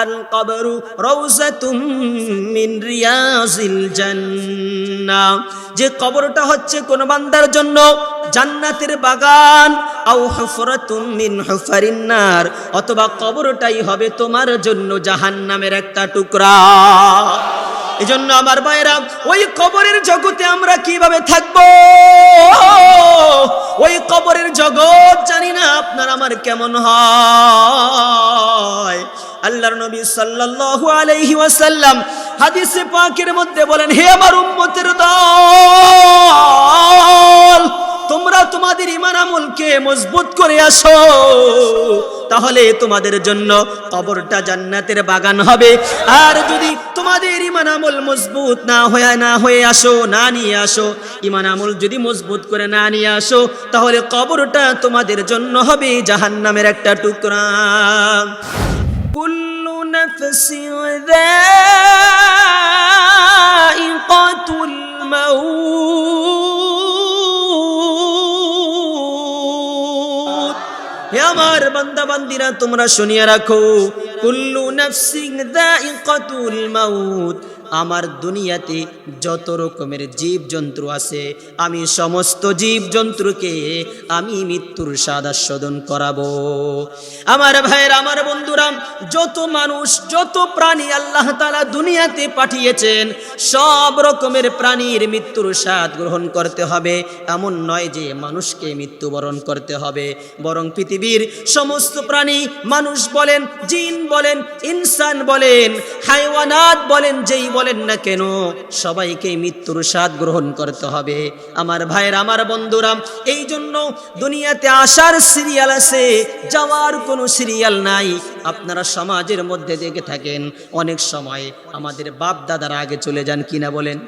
আল روزة من মিন الجنة যে কবরটা হচ্ছে কোন বান্দার জন্য জান্নাতের বাগান। আও হুফরাতুম মিন অথবা কবরটাই হবে তোমার জন্য জাহান্নামের একটা টুকরা। এজন্য আমার ভাইরা ওই কবরের জগতে আমরা কীভাবে থাকব? ওই কবরের জগৎ জানি না আপনার আমার কেমন হয়। আল্লাহর নবী সাল্লাল্লাহু আলাইহি ওয়াসাল্লাম হাদিসে পাকের মধ্যে বলেন, হে আমার উম্মতের দল, তোমরা তোমাদের ইমান আমলকে মজবুত করে আসো। তাহলে তোমাদের জন্য কবরটা জান্নাতের বাগান হবে। আর যদি তোমাদের ইমান আমল মজবুত না হয়ে না হয়ে আসো, না নিয়ে আসো। ইমান আমল যদি মজবুত করে না নিয়ে আসো, তাহলে কবরটা তোমাদের জন্য হবে জাহান্নামের একটা টুকরা। আমার বান্দা বান্দিরা তোমরা শুনিয়ে রাখো কুল্লু নাফসিং দাইকাতুল মাউত আমার দুনিয়াতে যত রকমের জীবজন্তু আছে, আমি সমস্ত জীবজন্তুকে আমি মৃত্যুর স্বাদ আস্বাদন করাবো। আমার ভাইয়ের, আমার বন্ধুরা, যত মানুষ, যত প্রাণী আল্লাহ তালা দুনিয়াতে পাঠিয়েছেন, সব রকমের প্রাণীর মৃত্যুর স্বাদ গ্রহণ করতে হবে। এমন নয় যে মানুষকে মৃত্যুবরণ করতে হবে। বরং পৃথিবীর সমস্ত প্রাণী, মানুষ বলেন, জিন বলেন, ইনসান বলেন, হাইওয়ানাত বলেন, যেই বলেন না কেন? সবাইকে মৃত্যুর স্বাদ গ্রহণ করতে হবে। আমার ভাইয়ের, আমার বন্ধুরাম এই জন্য দুনিয়াতে আসার সিরিয়াল আছে, যাওয়ার কোনো সিরিয়াল নাই। আপনারা সমাজের মধ্যে দেখে থাকেন, অনেক সময় আমাদের বাপ দাদারা আগে চলে যান কিনা বলেন?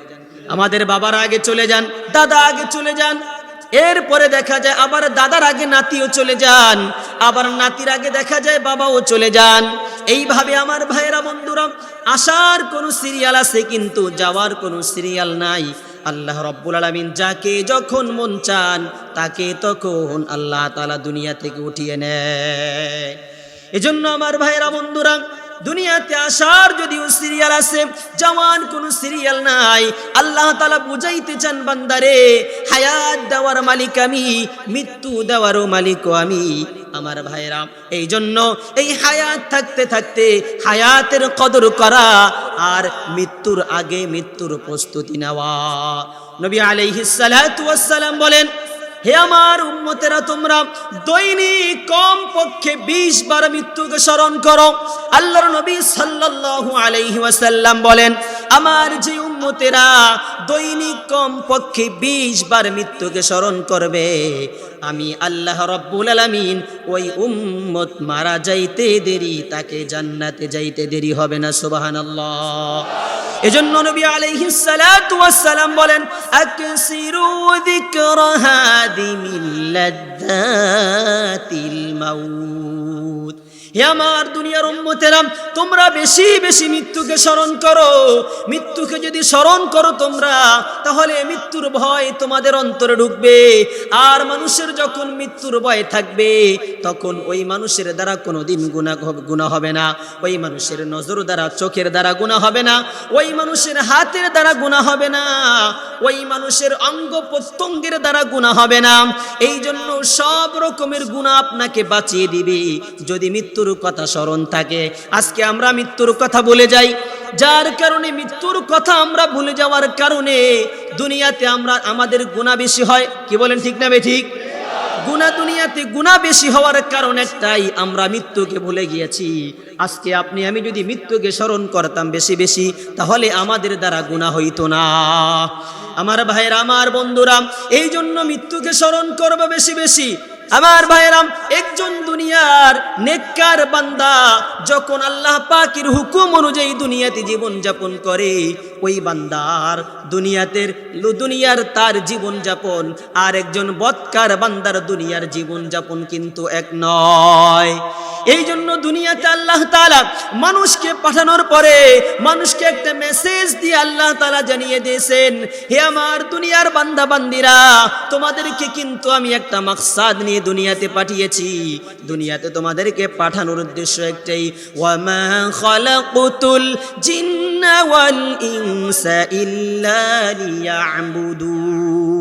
আমাদের বাবারা আগে চলে যান, দাদা আগে চলে যান। এরপরে দেখা যায় আবার দাদার আগে নাতিও চলে যান, আবার নাতির আগে দেখা যায় বাবাও চলে যান। এইভাবে আমার ভাইয়েরা বন্ধুরা, আসার কোনো সিরিয়াল আছে কিন্তু যাওয়ার কোনো সিরিয়াল নাই। আল্লাহ রব্বুল আলমিন যাকে যখন মন চান, তাকে তখন আল্লাহ তালা দুনিয়া থেকে উঠিয়ে নেয়। এজন্য আমার ভাইয়েরা বন্ধুরা দুনিয়াতে আসার যদিও সিরিয়াল আছে, জওয়ান কোনো সিরিয়াল নাই, আল্লাহ তালা বুঝাইতে চান, বান্দারে, হায়াত দেওয়ার মালিক আমি, মৃত্যু দেওয়ারও মালিকও আমি, আমার ভাইরা এই জন্য এই হায়াত থাকতে থাকতে হায়াতের কদর করা আর মৃত্যুর আগে মৃত্যুর প্রস্তুতি নেওয়া। নবী আলাইহিস সালাম বলেন হে আমার উম্মতেরা, তোমরা দৈনিক কম পক্ষে বিশ বার মৃত্যুকে স্মরণ করো। আল্লাহর নবী সাল্লাল্লাহু আলাইহি ওয়াসাল্লাম বলেন, আমার যে উম্মতেরা দৈনিক কম পক্ষে বিশ বার মৃত্যুকে স্মরণ করবে। আমি আল্লাহ রব্বুল আলামিন ওই উম্মত মারা যাইতে দেরি, তাকে জান্নাতে যাইতে দেরি হবে না, সুবহানাল্লাহ। এজন্য নবী আলাইহিস সালাতু ওয়াস সালাম বলেন, আকসিরু যিকরা হাদিমিল মাউত। হে আমার দুনিয়ার তোমরা বেশি বেশি মৃত্যুকে স্মরণ করো। মৃত্যুকে যদি স্মরণ করো তোমরা, তাহলে মৃত্যুর ভয় তোমাদের অন্তরে ঢুকবে। আর মানুষের যখন মৃত্যুর ভয় থাকবে, তখন ওই মানুষের দ্বারা কোনো দিন গুণা হবে না। ওই মানুষের নজর দ্বারা, চোখের দ্বারা গুণা হবে না। ওই মানুষের হাতের দ্বারা গুণা হবে না। ওই মানুষের অঙ্গ প্রত্যঙ্গের দ্বারা গুণা হবে না। এই জন্য সব রকমের গুণা আপনাকে বাঁচিয়ে দিবে। যদি মৃত্যুর কথা স্মরণ থাকে। আজকে আমরা মৃত্যুর কথা বলে যাই। যার কারণে মৃত্যুর কথা আমরা ভুলে যাওয়ার কারণে দুনিয়াতে আমরা, আমাদের গুণা বেশি হয়। কি বলেন ঠিক না ঠিক? গুণা দুনিয়াতে গুণা বেশি হওয়ার কারণে তাই আমরা মৃত্যুকে ভুলে গিয়েছি। আজকে আপনি, আমি যদি মৃত্যুকে স্মরণ করতাম বেশি বেশি, তাহলে আমাদের দ্বারা গুণা হইতো না। আমার ভাইয়েরা, আমার বন্ধুরা এই জন্য মৃত্যুকে স্মরণ করব বেশি বেশি। আমার ভাইরাম একজন দুনিয়ার নেককার বান্দা, যখন আল্লাহ পাকির হুকুম অনুযায়ী দুনিয়াতে জীবন যাপন করে ওই বান্দার দুনিয়াতের দুনিয়ার তার জীবন যাপন আর একজন বৎকার বান্দার দুনিয়ার জীবন যাপন কিন্তু এক নয়। এই জন্য দুনিয়াতে আল্লাহ তালা মানুষকে পাঠানোর পরে মানুষকে একটা মেসেজ দিয়ে আল্লাহ তালা জানিয়ে দিয়েছেন, হে আমার দুনিয়ার বান্দা বান্দিরা তোমাদেরকে কিন্তু আমি একটা মাকসাদ নিয়ে দুনিয়াতে পাঠিয়েছি। দুনিয়াতে তোমাদেরকে পাঠানোর উদ্দেশ্য একটাই জিন্না ওয়াল ইনসা ইল্লা লিয়াবুদুন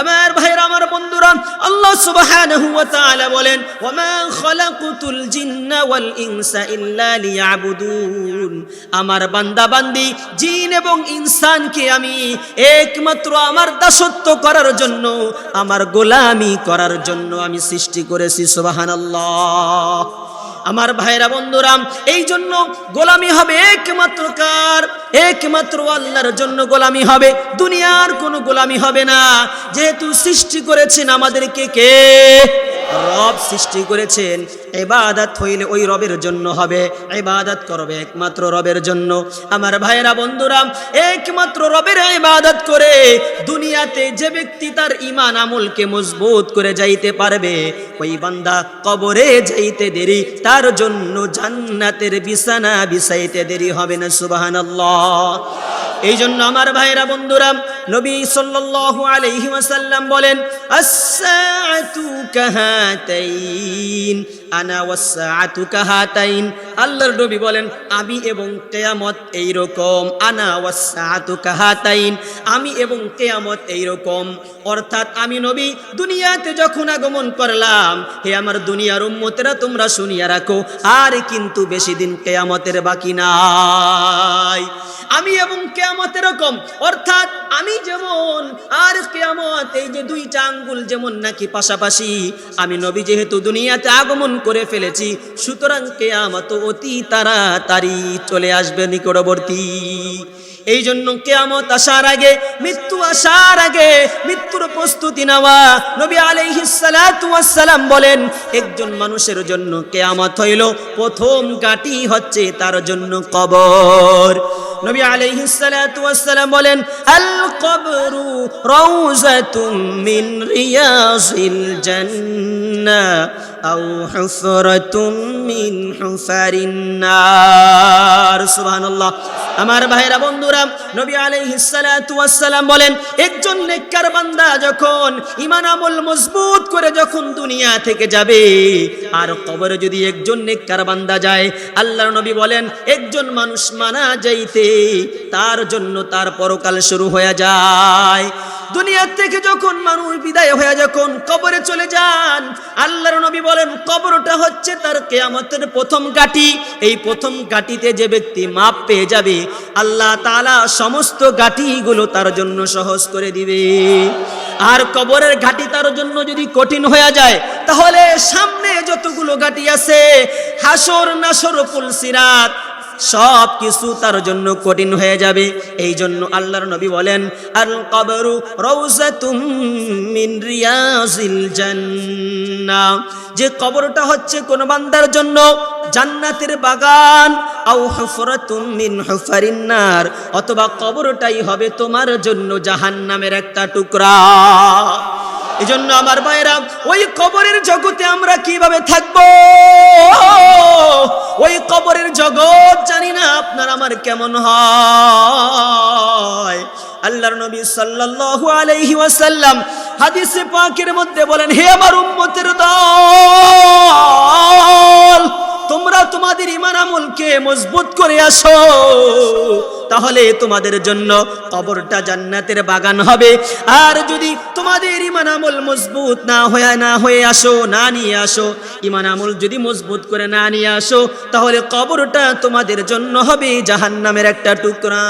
আমার ভাইরা, আমার বন্ধুরা, আল্লাহ সুবহানাহু ওয়া তাআলা বলেন ওয়ামা খালাকুতুল জিন্না ওয়াল ইনসা ইল্লা লিয়াবুদুন. আমার বান্দা বান্দি জিন এবং ইনসানকে আমি একমাত্র আমার দাসত্ব করার জন্য, আমার গোলামি করার জন্য আমি সৃষ্টি করেছি, সুবহানাল্লাহ। আমার ভাইরা বন্ধুরা এই জন্য গোলামি হবে একমাত্র কার? একমাত্র আল্লাহর জন্য গোলামি হবে। দুনিয়ার কোনো গোলামি হবে না। যেহেতু সৃষ্টি করেছেন আমাদেরকে কে? রব সৃষ্টি করেছেন এবাদাত হইলে ওই রবের জন্য হবে। এবাদাত করবে একমাত্র রবের জন্য। আমার ভাইরা বন্ধুরা, একমাত্র রবের ইবাদত করে দুনিয়াতে যে ব্যক্তি তার ইমান আমলকে মজবুত করে যাইতে পারবে, ওই বান্দা কবরে যাইতে দেরি, তার জন্য জান্নাতের বিছানা বিছাইতে দেরি হবে না, সুবহানাল্লাহ। এই জন্য আমার ভাইরা বন্ধুরা, নবী সাল্লাল্লাহু আলাইহি ওয়াসাল্লাম বলেন, আস-সাআতু কাহাতাইন, আনা ওয়াস-সাআতু কাহাতাইন। আল্লাহর নবী বলেন, আমি এবং কিয়ামত এই রকম আনা ওয়াস-সাআতু কাহাতাইন, আমি এবং কিয়ামত এই রকম অর্থাৎ আমি নবী, দুনিয়াতে যখন আগমন করলাম, হে আমার দুনিয়ার উম্মতেরা, তোমরা শুনিয়া রাখো, আর কিন্তু বেশি দিন কিয়ামতের বাকি নাই। আমি এবং কেয়ামত এরকম। অর্থাৎ আমি যেমন, আর কেয়ামত এই যে দুইটা আঙ্গুল যেমন নাকি পাশাপাশি, আমি নবী যেহেতু দুনিয়াতে আগমন করে ফেলেছি, সুতরাং কেয়ামত অতি তাড়াতাড়ি চলে আসবে নিকটবর্তী। এই জন্য কেয়ামত আসার আগে, মৃত্যু আসার আগে মৃত্যুর প্রস্তুতি নেওয়া। নবী আলাইহিস সালাতু বলেন, একজন মানুষের জন্য কেয়ামত হইল প্রথম কাটি হচ্ছে তার জন্য কবর। নবী আলাইহিস সালাতু সালাম বলেন, আল কবরু রাউজাতুম মিন রিয়াজিল জান্নাহ আও সুবহানাল্লাহ। আমার ভাইরা বন্ধুরা, নবী আলাইহিস সালাতু ওয়াস সালাম বলেন, একজন নেককার বান্দা যখন ঈমান আমল মজবুত করে যখন দুনিয়া থেকে যাবে, আর কবরে যদি একজন নেককার বান্দা যায়, আল্লাহর নবী বলেন, একজন মানুষ মানা যাইতে, তার জন্য তার পরকাল শুরু হয়ে যায়। দুনিয়া থেকে যখন মানুষ বিদায় হয়ে যখন কবরে চলে যান, আল্লাহর নবী বলেন, কবরটা হচ্ছে তার কেয়ামতের প্রথম গাটি এই প্রথম গাটিতে যে ব্যক্তি মাপ পেয়ে যাবে আল্লাহ তালা সমস্ত গাটিগুলো তার জন্য সহজ করে দিবে। আর কবরের ঘাটি তার জন্য যদি কঠিন হয়ে যায়, তাহলে সামনে যতগুলো ঘাটি আছে হাসর নাসর পুলসিরাত সব কিছু তার জন্য কঠিন হয়ে যাবে। এই জন্য আল্লাহর নবী বলেন, আল কবরু রিয়াজিল যে কবরটা হচ্ছে কোন বান্দার জন্য জান্নাতের বাগান। নার, অথবা কবরটাই হবে তোমার জন্য জাহান্নামের একটা টুকরা। এই জন্য আমার ভাইরা ওই কবরের জগতে আমরা কীভাবে থাকব? ওই কবরের জগৎ জানি না আপনার আমার কেমন হয়। আল্লাহর নবী সাল্লাল্লাহু আলাইহি ওয়াসাল্লাম হাদিসে পাকের মধ্যে বলেন, হে আমার উম্মতের দল তোমাদের ইমান আমলকে মজবুত করে আসো, তাহলে তোমাদের জন্য কবরটা জান্নাতের বাগান হবে। আর যদি তোমাদের ইমান আমল মজবুত না হয়ে না হয়ে আসো, না নিয়ে আসো ইমান আমল যদি মজবুত করে না নিয়ে আসো, তাহলে কবরটা তোমাদের জন্য হবে জাহান্নামের একটা টুকরা।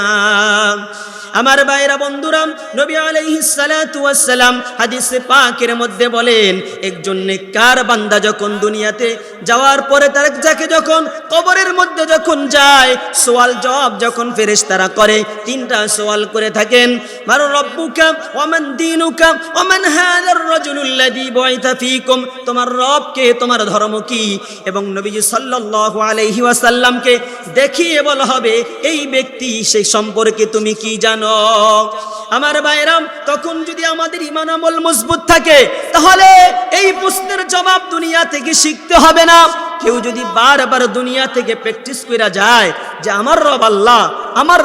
আমার বাইরা বন্ধুরাম নবী আলাইহিস সালাতু ওয়াস সালাম হাদিসে পাকের মধ্যে বলেন, একজন নেককার বান্দা যখন দুনিয়াতে যাওয়ার পরে তার যাকে যখন কবরের মধ্যে যখন যায়, সওয়াল জবাব যখন ফেরেশতারা করে, তিনটা সওয়াল করে থাকেন, মারো রব্বুকা ওমান দিনুকা ওমান হাদার রাজুলুল্লাযী বুইতা ফীকুম তোমার রব কে তোমার ধর্ম কি? এবং নবীজি সাল্লাল্লাহু আলাইহি ওয়াসাল্লামকে দেখিয়ে বলা হবে, এই ব্যক্তি, সেই সম্পর্কে তুমি কি জানো? আমার বাইরাম তখন যদি আমাদের ইমান আমল মজবুত থাকে, তাহলে এই প্রশ্নের জবাব দুনিয়া থেকে শিখতে হবে না। কেউ যদি বারবার দুনিয়া থেকে প্র্যাকটিস করা যায় যে, আমার রব আল্লাহ আমার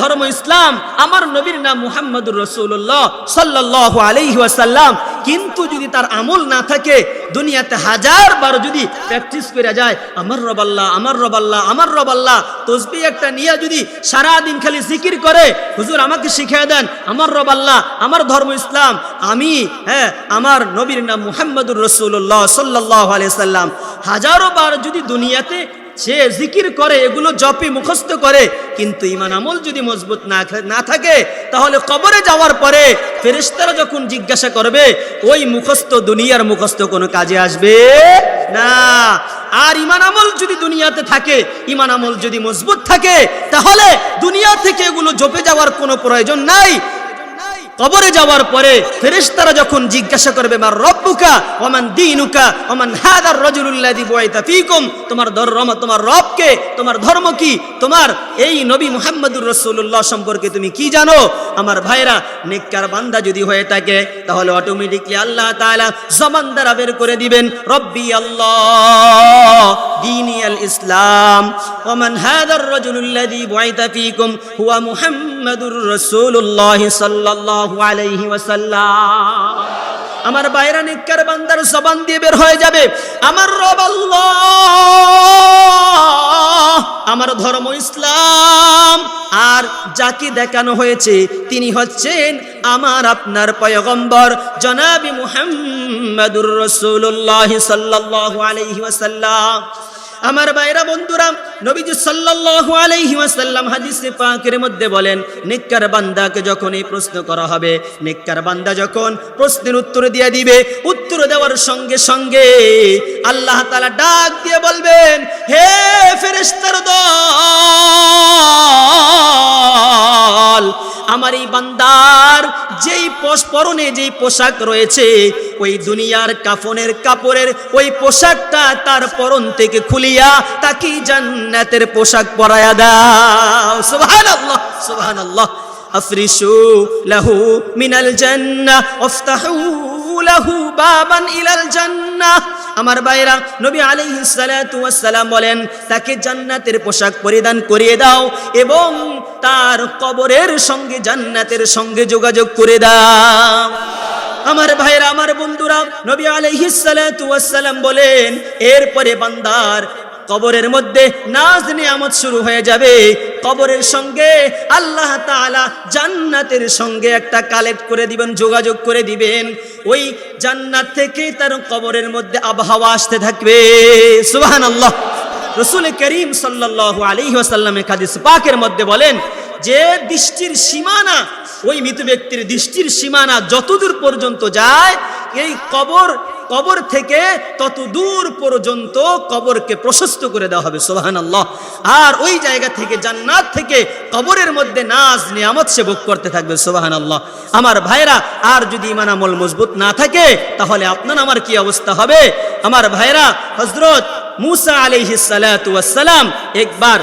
ধর্ম ইসলাম, আমার নবীর নাম মুহাম্মদুর রসুল্লাহ সাল্লাহ আলাইহি ওয়াসাল্লাম। কিন্তু যদি তার আমল না থাকে, দুনিয়াতে হাজার বার যদি প্র্যাকটিস করে যায়, আমার রব আল্লাহ, আমার রব আল্লাহ, আমার রব আল্লাহ, তসবি একটা নিয়ে যদি সারা দিন খালি জিকির করে, হুজুর আমাকে শিখিয়ে দেন, আমার রব আল্লাহ, আমার ধর্ম ইসলাম, আমি হ্যাঁ আমার নবীর নাম মুহাম্মদুর রসুল্লাহ সাল্লাহ আলিয়া সাল্লাম হাজারো বার যদি দুনিয়াতে সে জিকির করে, এগুলো জপি মুখস্থ করে, কিন্তু ইমান আমল যদি মজবুত না না থাকে, তাহলে কবরে যাওয়ার পরে ফেরেশতারা যখন জিজ্ঞাসা করবে, ওই মুখস্থ দুনিয়ার মুখস্থ কোনো কাজে আসবে না। আর ইমান আমল যদি দুনিয়াতে থাকে, ইমান আমল যদি মজবুত থাকে, তাহলে দুনিয়া থেকে এগুলো জপে যাওয়ার কোনো প্রয়োজন নাই। কবরে যাওয়ার পরে ফেরেস্তারা যখন জিজ্ঞাসা করবে, মার রব্বুকা ওমান দিনুকা ওমান হাদার রজুলুল্লাহি বুয়াইতা ফিকুম? তোমার ধর্ম তোমার রবকে, তোমার ধর্ম কি? তোমার এই নবী মুহাম্মদুর রাসূলুল্লাহ সম্পর্কে তুমি কি জানো? আমার ভাইরা, নেককার বান্দা যদি হয়ে থাকে, তাহলে অটোমেটিকলি আল্লাহ তাআলা জমান দ্বারা বের করে দিবেন, রব্বি আল্লাহ দিনিয়াল ইসলাম ওমান হাদার রজুলুল্লাহি বুয়াইতা ফিকুম, হুয়া মুহাম্মাদুর রাসূলুল্লাহ সাল্লাল্লাহু আমার বাইরা নিকার বান্দার জবান দিয়ে বের হয়ে যাবে। আমার রব আমার ধর্ম ইসলাম, আর যাকে দেখানো হয়েছে, তিনি হচ্ছেন আমার আপনার পয়গম্বর, জনাবি মুহাম্মাদুর রসুল্লাহ সাল্লাহ আলাইহি আমার বাইরা বন্ধুরা, নবীজি সাল্লাল্লাহু আলাইহি ওয়াসাল্লাম হাদিসে পাকের মধ্যে বলেন, নেককার বান্দাকে যখন এই প্রশ্ন করা হবে, নেককার বান্দা যখন প্রশ্নের উত্তর দিয়ে দিবে উত্তর দেওয়ার সঙ্গে সঙ্গে আল্লাহ তাআলা ডাক দিয়ে বলবেন, হে ফেরেস্তার দল, আমার এই বান্দার যেই পরনে যেই পোশাক রয়েছে, ওই দুনিয়ার কাফনের কাপড়ের ওই পোশাকটা তার পরন থেকে খুলিয়া তাকে জান্নাতের পোশাক পরায়া দাও। সুবহানাল্লাহ সুবহানাল্লাহ। আফরিশু লাহু মিনাল জান্নাহ ওফতাহু লাহু বাবান ইলাল জান্নাহ। আমার ভাইরা, নবী সালাম বলেন, তাকে জান্নাতের পোশাক পরিধান করিয়ে দাও এবং তার কবরের সঙ্গে জান্নাতের সঙ্গে যোগাযোগ করে দাও। আমার ভাইরা, আমার বন্ধুরা, নবী আলাইহিস সালাতু ওয়াস সালাম বলেন, এরপরে বান্দার কবরের মধ্যে নাজ নিয়ামত শুরু হয়ে যাবে। কবরের সঙ্গে, আল্লাহ তাআলা জান্নাতের সঙ্গে একটা কালেক্ট করে দিবেন, যোগাযোগ করে দিবেন। ওই জান্নাত থেকে তার কবরের মধ্যে আবহাওয়া আসতে থাকবে। সুবহানাল্লাহ। রসুল করিম সাল্লাল্লাহু আলাইহি ওয়াসাল্লামের হাদিস পাকের মধ্যে বলেন যে দৃষ্টির সীমানা, ওই মৃত ব্যক্তির দৃষ্টির সীমানা যতদূর পর্যন্ত যায়, এই কবর কবর থেকে তত দূর পর্যন্ত কবরকে প্রশস্ত করে দেওয়া হবে সোহান আল্লাহ আর ওই জায়গা থেকে, জান্নাত থেকে কবরের মধ্যে নাজ, নিয়ামত সে ভোগ করতে থাকবে সোহান আল্লাহ আমার ভাইরা আর যদি ইমান আমল মজবুত না থাকে, তাহলে আপনার আমার কি অবস্থা হবে? আমার ভাইরা হজরত মুসা সালাম একবার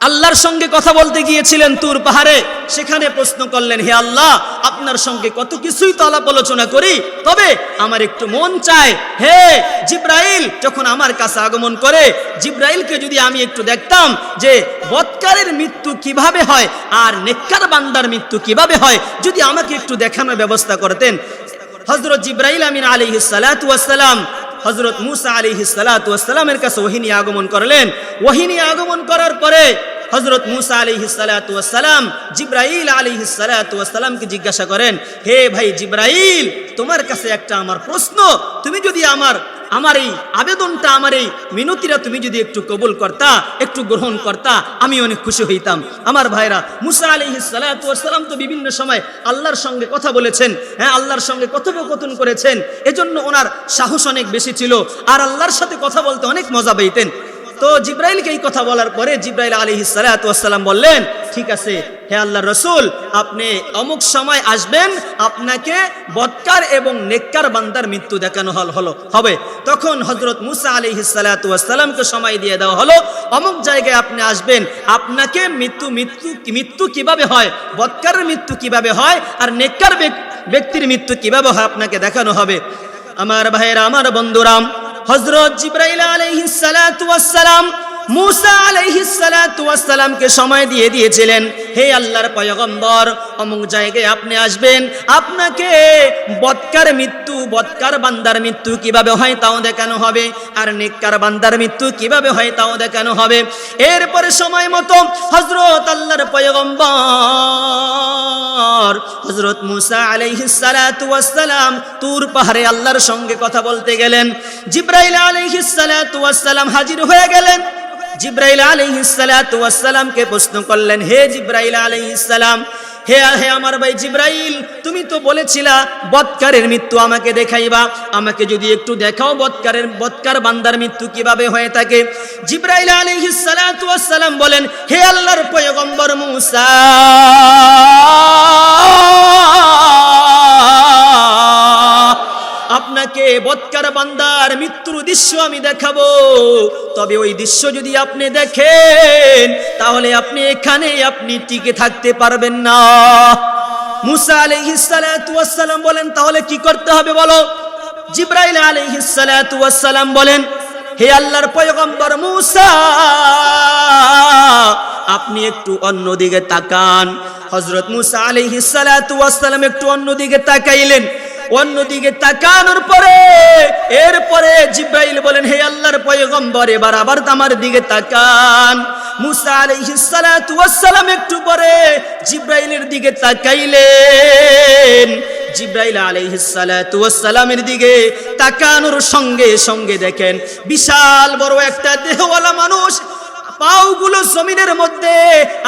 আল্লাহর সঙ্গে কথা বলতে গিয়েছিলেন তুর পাহাড়ে, সেখানে প্রশ্ন করলেন, হে আল্লাহ, আপনার সঙ্গে কত কিছুই তো আলাপ আলোচনা করি, তবে আমার একটু মন চায়। হে জিব্রাইল, যখন আমার কাছে আগমন করে, জিব্রাইলকে যদি আমি একটু দেখতাম যে বৎকারের মৃত্যু কীভাবে হয় আর নেককার বান্দার মৃত্যু কীভাবে হয়, যদি আমাকে একটু দেখানোর ব্যবস্থা করতেন। হজরত জিব্রাইল আমিন আলী সালাম হজরত মুসা আলী হিসালাতামের কাছে ওহিনী আগমন করলেন। ওহিনী আগমন করার পরে হজরত মুসা আলী হিসালাতাম জিব্রাইল আলী হিসালাতামকে জিজ্ঞাসা করেন, হে ভাই জিব্রাইল, তোমার কাছে একটা আমার প্রশ্ন। তুমি যদি আমার আমার এই আবেদনটা, আমার এই মিনতিরা তুমি যদি একটু কবুল করতা, একটু গ্রহণ করতা, আমি অনেক খুশি হইতাম। আমার ভাইরা, মুসা আলী সালাম তো বিভিন্ন সময় আল্লাহর সঙ্গে কথা বলেছেন হ্যাঁ আল্লাহর সঙ্গে কথোপকথন করেছেন, এজন্য ওনার সাহস অনেক বেশি ছিল। আর আল্লাহর সাথে কথা বলতে অনেক মজা পেতেন তো জিব্রাইলকে এই কথা বলার পরে জিব্রাইল আলী সালাম বললেন, ঠিক আছে, হে আল্লাহ রসুল, আপনি অমুক সময় আসবেন, আপনাকে বৎকার এবং নেককার বান্দার মৃত্যু দেখানো হল, হলো, হবে। তখন হজরত মুসা আলী সালাতামকে সময় দিয়ে দেওয়া হলো, অমুক জায়গায় আপনি আসবেন, আপনাকে মৃত্যু মৃত্যু মৃত্যু কীভাবে হয় বৎকারের মৃত্যু কীভাবে হয়, আর নেককার ব্যক- ব্যক্তির মৃত্যু কীভাবে হয় আপনাকে দেখানো হবে? আমার ভাইয়েরা, আমার বন্ধুরাম হজরত জিব্রাইল আলাইহিস সালাতু ওয়াস সালাম মুসা আলাইহিস সালাতু ওয়াস সালামকে সময় দিয়ে দিয়েছিলেন, হে আল্লাহর পয়গম্বর, অমুক জায়গায় আপনি আসবেন, আপনাকে বৎকার মৃত্যু, বৎকার বান্দার মৃত্যু কীভাবে হয় তাও দেখানো হবে, আর নেককার বান্দার মৃত্যু কীভাবে হয় তাও দেখানো হবে। এরপরে সময় মতো হজরত আল্লাহর পয়গম্বর হজরত মুসা ওয়াস তুর পাহাড়ে আল্লাহর সঙ্গে কথা বলতে গেলেন। জিব্রাইল ওয়াস হাজির হয়ে গেলেন। জিব্রাইল আলাইহিস সালাতু প্রশ্ন করলেন, হে জিব্রাইল আলাইহিস সালাম, হে হে আমার ভাই জিব্রাইল, তুমি তো বলেছিলা বৎকারের মৃত্যু আমাকে দেখাইবা, আমাকে যদি একটু দেখাও বৎকারের, বৎকার বান্দার মৃত্যু কীভাবে হয়ে থাকে? জিব্রাইল আলাইহিস সালাতু ওয়াস সালাম বলেন, হে আল্লাহর পয়গম্বর মুসা আপনাকে বৎকার বান্দার মৃত্যুর দৃশ্য আমি দেখাবো। তবে ওই দৃশ্য যদি আপনি দেখেন, তাহলে আপনি এখানে আপনি টিকে থাকতে পারবেন না। মুসা সালাতু ওয়াস বলেন, তাহলে কি করতে হবে বলো? জিব্রাইল আলাইহিস সালাতু বলেন, হে আল্লাহর পয়গম্বর মুসা, আপনি একটু অন্যদিকে তাকান। হজরত মুসা আলাইহিস সালাতু ওয়াস সালাম একটু অন্যদিকে তাকাইলেন। অন্যদিকে তাকানোর পরে, এরপরে জিব্রাইল বলেন, হে আল্লাহর পয়গম্বর, এবার আবার আমার দিকে তাকান। মুসা আলাইহিস সালাতু ওয়াস সালাম একটু পরে জিব্রাইলের দিকে তাকাইলেন। জিব্রাইল আলাইহিস সালাতু ওয়াস সালামের দিকে তাকানোর সঙ্গে সঙ্গে দেখেন, বিশাল বড় একটা দেহওয়ালা মানুষ পাওগুলো জমিনের মধ্যে,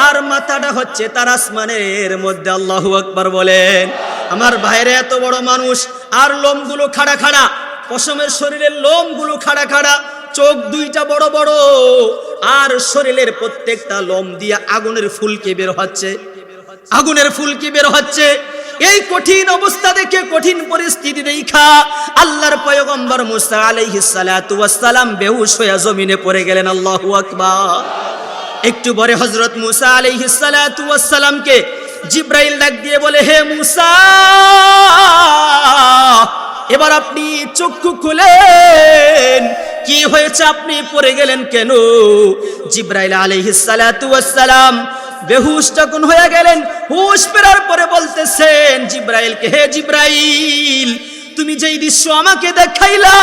আর মাথাটা হচ্ছে তার আসমানের মধ্যে। আল্লাহু আকবার বলেন, আমার ভাইরে এত বড় মানুষ, আর লোমগুলো খাড়া খাড়া, পশমের শরীরের লোমগুলো খাড়া খাড়া, চোখ দুইটা বড় বড়, আর শরীরের প্রত্যেকটা লোম দিয়ে আগুনের ফুলকে বের হচ্ছে, আগুনের ফুলকে বের হচ্ছে। এই কঠিন অবস্থা দেখে কঠিন পরিস্থিতি দেখা। আল্লাহর পয়গম্বর মুসা আলাইহিস সালাতু সালাম বেহুশ হয়ে জমিনে পড়ে গেলেন, আল্লাহু আকবার। একটু পরে হযরত মুসা আলাইহিস সালাতু জিব্রাইল ডাক দিয়ে বলে, হে মুসা, এবার আপনি চক্ষু খুলেন। কি হয়েছে? আপনি পড়ে গেলেন কেন? জিব্রাইল আলাইহিস সালাতু ওয়াস সালাম বেহুশ যখন হয়ে গেলেন, হুশ ফেরার পরে বলতেছেন, জিব্রাইলকে হে জিব্রাইল, তুমি যেই দৃশ্য আমাকে দেখাইলা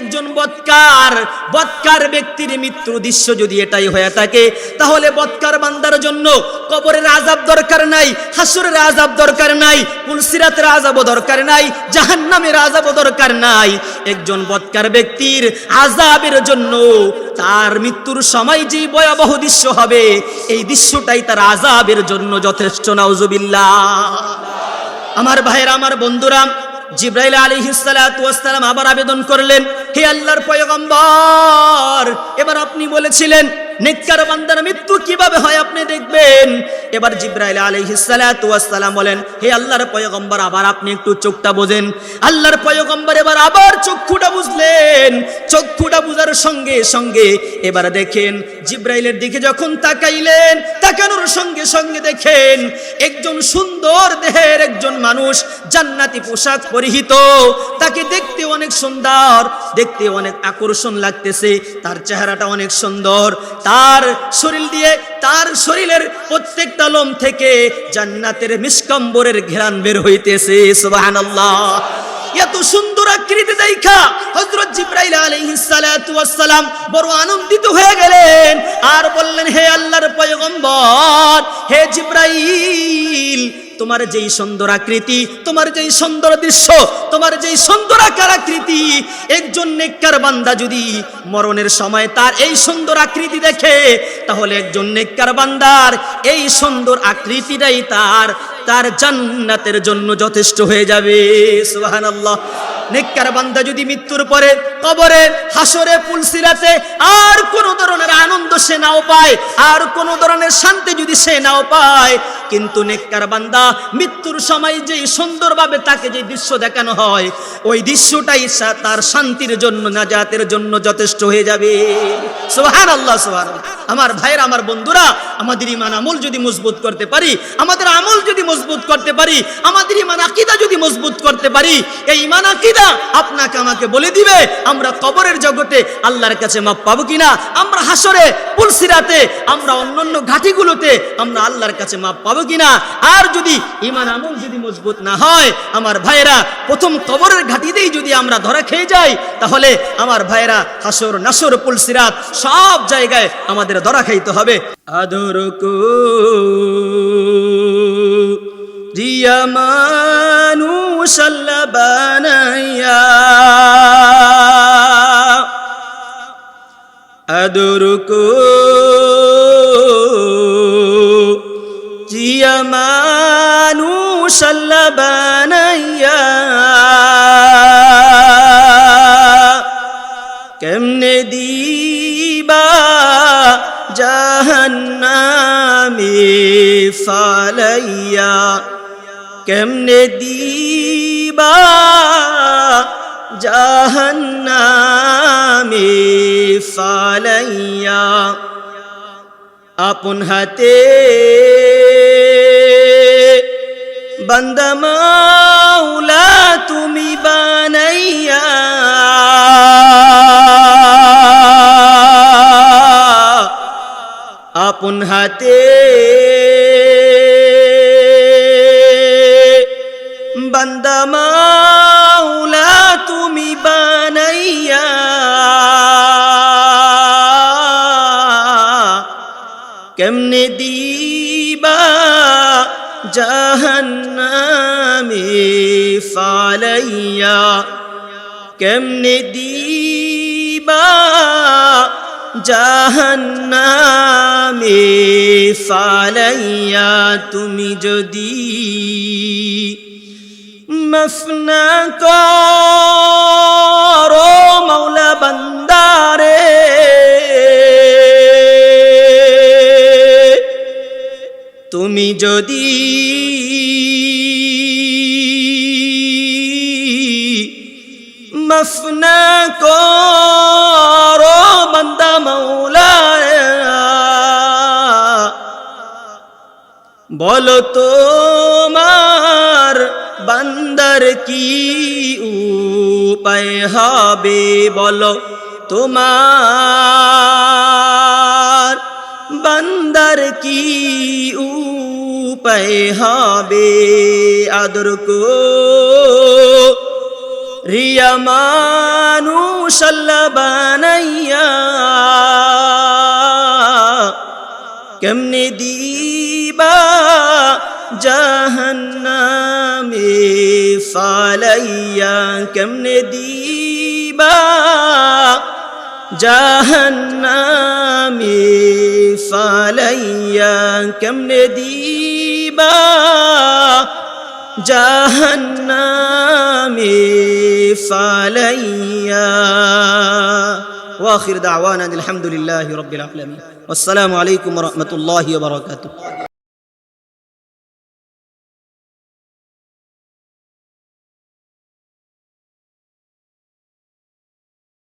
একজন বৎকার বৎকার ব্যক্তির মৃত্যু দৃশ্য যদি এটাই হয়ে থাকে, তাহলে বৎকার বান্দার জন্য কবরের আজাব দরকার নাই, হাসুরের আজাব দরকার নাই, পুলসিরাতের আজাবও দরকার নাই, জাহান্নামের আজাবও দরকার নাই। একজন বৎকার ব্যক্তির আজাবের জন্য তার মৃত্যুর সময় যে ভয়াবহ দৃশ্য হবে, এই দৃশ্যটাই তার আজাবের জন্য যথেষ্ট, নাউজুবিল্লাহ। আমার ভাইয়েরা, আমার বন্ধুরা জিব্রাইল আলাইহিসসালাম আবার আবেদন করলেন হে আল্লাহর পয়গম্বর এবার আপনি বলেছিলেন নেককার বান্দার মৃত্যু কীভাবে হয় আপনি দেখবেন? এবার জিব্রাইল আলাইহিসসালাম বলেন, হে আল্লাহর পয়গম্বর, আবার আপনি একটু চোখটা বোঝেন। আল্লাহর পয়গম্বর এবার আবার চক্ষুটা বুঝলেন। চক্ষুটা বুঝার সঙ্গে সঙ্গে এবার দেখেন, জিব্রাইলের দিকে যখন তাকাইলেন, তাকানোর সঙ্গে সঙ্গে দেখেন, একজন সুন্দর দেহের একজন মানুষ জান্নাতি পোশাক পরিহিত। তাকে দেখতে অনেক সুন্দর, দেখতে অনেক আকর্ষণ লাগতেছে, তার চেহারাটা অনেক সুন্দর। তার শরীর দিয়ে তার শরীরের প্রত্যেকটা লোম থেকে জান্নাতের মিসকম্বরের ঘেরান বের হইতেছে, সুবহানাল্লাহ। এত সুন্দর আকৃতি দেখা, হযরত জিব্রাইল আলাইহিস সালাতু ওয়াস সালাম বড় আনন্দিত হয়ে গেলেন আর বললেন, হে আল্লাহর পয়গম্বর, হে জিব্রাইল তোমার যেই সুন্দর আকৃতি, তোমার যেই সুন্দর দৃশ্য, তোমার যেই সুন্দর আকার আকৃতি, একজন নেককার বান্দা যদি মরণের সময় তার এই সুন্দর আকৃতি দেখে, তাহলে একজন নেককার বান্দার এই সুন্দর আকৃতিটাই তার তার জান্নাতের জন্য যথেষ্ট হয়ে যাবে। সুবহানাল্লাহ। নেককার বান্দা যদি মৃত্যুর পরে কবরে হাসরে পুলসিরাতে আর কোন ধরনের আনন্দ সে নাও পায়, আর কোন ধরনের শান্তি যদি সে নাও পায়, কিন্তু নেককার বান্দা মৃত্যুর সময় যে সুন্দরভাবে তাকে যে দৃশ্য দেখানো হয়, ওই দৃশ্যটাই তার শান্তির জন্য, নাজাতের জন্য যথেষ্ট হয়ে যাবে। সোহান আল্লাহ সোহান আমার ভাইয়ের, আমার বন্ধুরা, আমাদের ইমান আমল যদি মজবুত করতে পারি, আমাদের আমল যদি মজবুত করতে পারি, আমাদের ইমান আকিদা যদি মজবুত করতে পারি, এই ইমান আকিদা আপনাকে আমাকে বলে দিবে, আমরা কবরের জগতে আল্লাহর কাছে মাপ পাবো কিনা? আমরা হাসরে, পুলসিরাতে, আমরা অন্যান্য ঘাটিগুলোতে আমরা আল্লাহর কাছে মাপ পাবো কিনা? আর যদি ইমান আমল যদি মজবুত না হয়, আমার ভাইয়েরা, প্রথম কবরের ঘাটিতেই যদি আমরা ধরা খেয়ে যাই, তাহলে আমার ভাইয়েরা, হাসর, নাসর, পুলসিরাত সব জায়গায় আমাদের ধরা খাইতে হবে। আদর রিয়া মানুষ আল্লাহ বানাইয়া আদরকো জিয়া মানুষ আল্লাহ বানাইয়া কেমনে দিবা জাহান্নামে ফালাইয়া আপন হাতে বান্দা মাওলা তুমি বানাইয়া আপন হাতে বান্দা মাওলা তুমি বানাইয়া কেমনে দিবা জাহান্নামে ফালাইয়া? কেমনে দিবা জাহান্নামে ফালাইয়া? তুমি যদি মফনা করো মৌলা বন্দারে। তুমি যদি মফনা করো বন্দা মৌলা বলো তোমার বান্দার কি উপায় হবে বলো তোমার? বান্দার কি উপায় হবে? আদর কো রিয়া মানুষ বানাইয়া, কেমনে দিবা جهنم فعليا كم نديبا. جهنم فعليا كم نديبا. جهنم فعليا. وآخر دعوانا الحمد لله رب العالمين. والسلام عليكم ورحمة الله وبركاته.